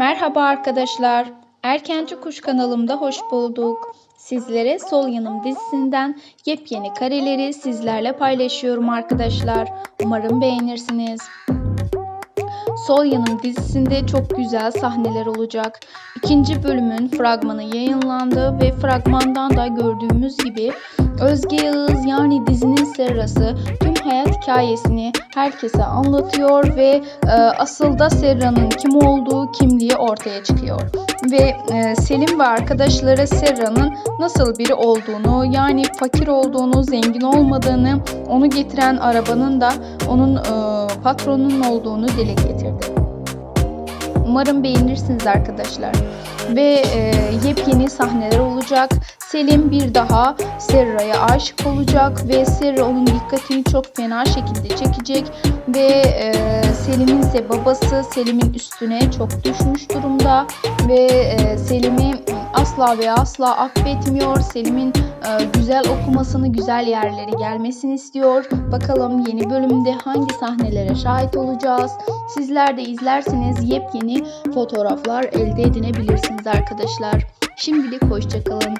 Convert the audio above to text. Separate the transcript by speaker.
Speaker 1: Merhaba arkadaşlar. Erkenci Kuş kanalımda hoş bulduk. Sizlere Sol Yanım dizisinden yepyeni kareleri sizlerle paylaşıyorum arkadaşlar. Umarım beğenirsiniz. Sol Yanım dizisinde çok güzel sahneler olacak. İkinci bölümün fragmanı yayınlandı ve fragmandan da gördüğümüz gibi Özge Yağız yani dizinin serrası tüm hayat hikayesini herkese anlatıyor ve e, asıl da Serra'nın kim olduğu kimliği ortaya çıkıyor. Ve e, Selim ve arkadaşları Serra'nın nasıl biri olduğunu yani fakir olduğunu, zengin olmadığını, onu getiren arabanın da onun e, patronunun olduğunu dile getirdi. Umarım beğenirsiniz arkadaşlar. Ve e, yepyeni sahneler olacak. Selim bir daha Serra'ya aşık olacak ve Serra onun dikkatini çok fena şekilde çekecek ve e, Selim'in ise babası Selim'in üstüne çok düşmüş durumda ve e, Selim'i asla ve asla affetmiyor. Selim'in e, güzel okumasını, güzel yerlere gelmesini istiyor. Bakalım yeni bölümde hangi sahnelere şahit olacağız. Sizler de izlerseniz yepyeni fotoğraflar elde edinebilirsiniz arkadaşlar. Şimdilik hoşçakalın.